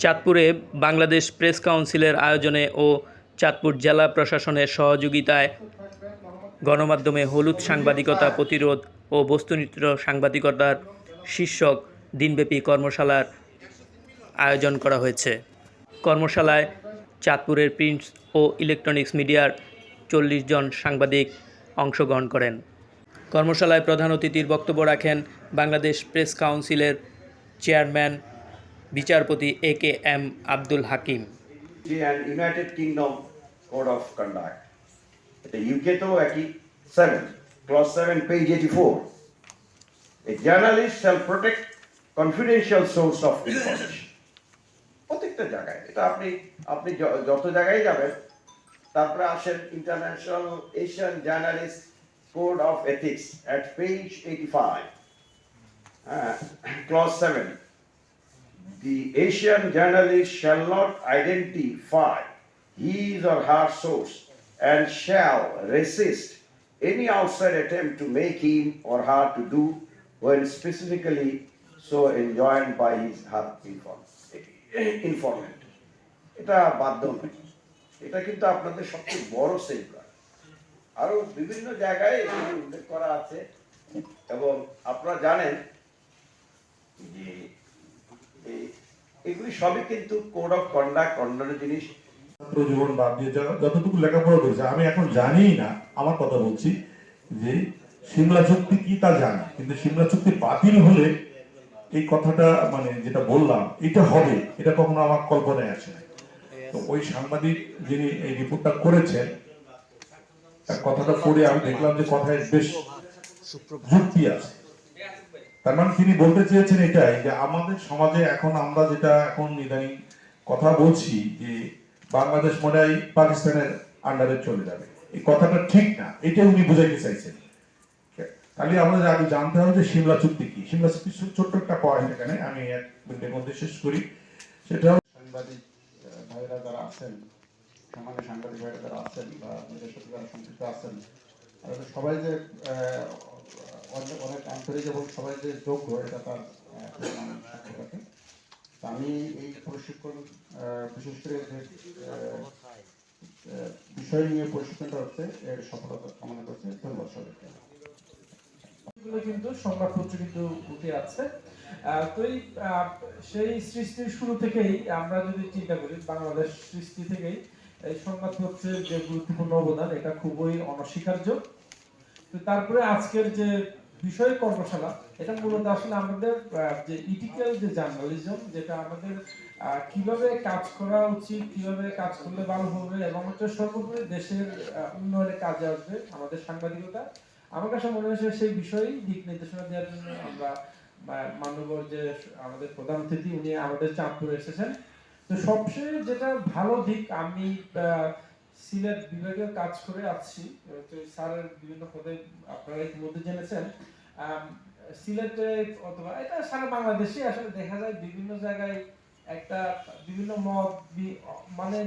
চাঁদপুরে বাংলাদেশ প্রেস কাউন্সিলের আয়োজনে ও চাঁদপুর জেলা প্রশাসনের সহযোগিতায় গণমাধ্যমে হলুদ সাংবাদিকতা প্রতিরোধ ও বস্তুনিষ্ঠ সাংবাদিকতার শীর্ষক দিনব্যাপী কর্মশালার আয়োজন করা হয়েছে। কর্মশালায় চাঁদপুরের প্রিন্ট ও ইলেকট্রনিক্স মিডিয়ার চল্লিশ জন সাংবাদিক অংশগ্রহণ করেন। কর্মশালায় প্রধান অতিথির বক্তব্য রাখেন বাংলাদেশ প্রেস কাউন্সিলের চেয়ারম্যান বিচারপতি A K M Abdul Hakim. United kingdom code of conduct এটা ইউকেতেও একই seven clause seven page eighty four a journalist shall protect confidential source of information প্রত্যেকটা জায়গায়, এটা আপনি আপনি যত জায়গায় যাবেন, তারপরে আসেন international Asian journalist code of ethics at page eighty five হ্যাঁ clause seven The Asian journalist shall not identify his or her source and shall resist any outside attempt to make him or her to do when specifically so enjoined by his her inform- informant. এটা বাধ্য নয় এটা কিন্তু আপনাদের সবচেয়ে বড় safeguard আরও বিভিন্ন জায়গায় এগুলি উল্লেখ করা আছে এবং আপনারা জানেন যে এগুলি সবই কিন্তু কোড অফ কন্ডাক্ট অন্যান্য জিনিস। বাদ দিয়ে যতটুকু লেখাপড়া করেছে, আমি এখন না, আমার কথা বলছি যে সিমলা চুক্তি কি তা জানি। কিন্তু সিমলা চুক্তি বাতিল হলে এই কথাটা মানে যেটা বললাম, এটা হবে, এটা কখনো আমার কল্পনায় না তো ওই সাংবাদিক যিনি এই রিপোর্টটা করেছেন কথাটা পড়ে আমি দেখলাম যে কথায় বেশ যুক্তি আছে। তার মানে তিনি বলতে চেয়েছেন এটাই যে আমাদের সমাজে এখন আমরা যেটা এখন ইদানিং কথা বলছি যে বাংলাদেশ মনে হয় পাকিস্তানের আন্ডারে চলে যাবে। এই কথাটা ঠিক না এটা উনি বুঝাইতে চাইছেন। তাহলে আমাদের আগে জানতে হবে যে সিমলা চুক্তি কি। সিমলা চুক্তি ছোট্ট একটা পয়েন্ট এখানে, আমি এক মিনিটের মধ্যে শেষ করি। সেটা সাংবাদিক ভাইরা যারা আছেন, সামান্য সাংবাদিক ভাইরা যারা আছেন বা নিজের সাথে যারা সম্পৃক্ত আছেন সবাই যে আন্তরিক এবং সবাই যে যোগ্য এটা তার আমি এই প্রশিক্ষণ বিশেষ করে বিষয় নিয়ে প্রশিক্ষণটা হচ্ছে এর সফলতা কামনা করছে। ধন্যবাদ সবাইকে। কিন্তু কিন্তু উঠে আছে। তো সেই সৃষ্টির শুরু থেকেই আমরা যদি চিন্তা করি, বাংলাদেশ সৃষ্টি থেকেই এই সংবাদপত্রের যে গুরুত্বপূর্ণ অবদান, এটা খুবই অনস্বীকার্য। তো তারপরে আজকের যে বিষয় কর্মশালা এটা মূলত আসলে আমাদের যে ইথিক্যাল যে জার্নালিজম, যেটা আমাদের কীভাবে কাজ করা উচিত, কীভাবে কাজ করলে ভালো হবে, এবং হচ্ছে সর্বোপরি দেশের উন্নয়নে কাজে আসবে আমাদের সাংবাদিকতা। আমার কাছে মনে হয়েছে সেই বিষয়ে দিক নির্দেশনা দেওয়ার জন্য আমরা মাননীয় যে আমাদের প্রধান অতিথি, উনি আমাদের চাঁদপুরে এসেছেন। তো সবচেয়ে যেটা ভালো দিক, আমি সিলেট বিভাগে কাজ করে আসছি। স্যারের বিভিন্ন পদে আপনারা ইতিমধ্যে জেনেছেন। সিলেটে অথবা এটা সারা বাংলাদেশে আসলে দেখা যায় বিভিন্ন জায়গায় একটা বিভিন্ন মত মানে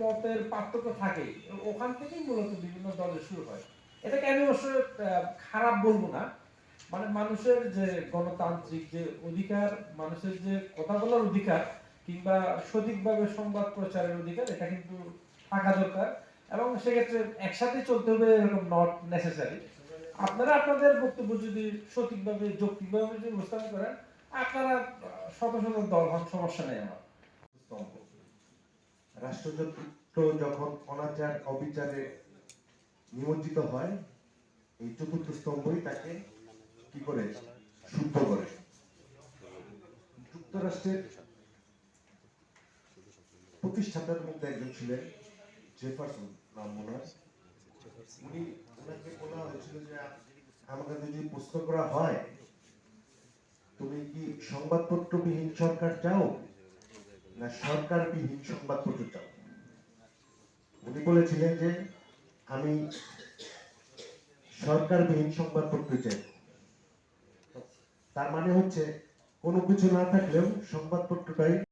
মতের পার্থক্য থাকেই। ওখান থেকেই মূলত বিভিন্ন দলের শুরু হয়। এটাকে আমি অবশ্য খারাপ বলব না। মানে মানুষের যে গণতান্ত্রিক যে অধিকার, মানুষের যে কথা বলার অধিকার কিংবা সঠিকভাবে সংবাদ প্রচারের অধিকার, এটা কিন্তু থাকা দরকার। এবং সেক্ষেত্রে একসাথে চলতে হবে এরকম নট নেসেসারি আপনারা আপনাদের বক্তব্য যদি সঠিকভাবে, যৌক্তিকভাবে যদি উপস্থাপন করেন, আপনারা শত শত দল হন, সমস্যা নেই আমার। রাষ্ট্রযন্ত্র যখন অনাচার, অবিচারে নিমজ্জিত হয়, এই চতুর্থ স্তম্ভই তাকে কি করে? শুদ্ধ করে। যুক্তরাষ্ট্রের প্রতিষ্ঠাতার মধ্যে একজন ছিলেন জেফারসন নাম মনে হয় উনি ওনাকে বলা হয়েছিল যে, আমাকে যদি প্রশ্ন করা হয়, তুমি কি সংবাদপত্রবিহীন সরকার চাও, না সরকারবিহীন সংবাদপত্র চাও? উনি বলেছিলেন যে, আমি সরকার সরকারবিহীন সংবাদপত্র চাই। তার মানে হচ্ছে, কোনো কিছু না থাকলেও সংবাদপত্রটাই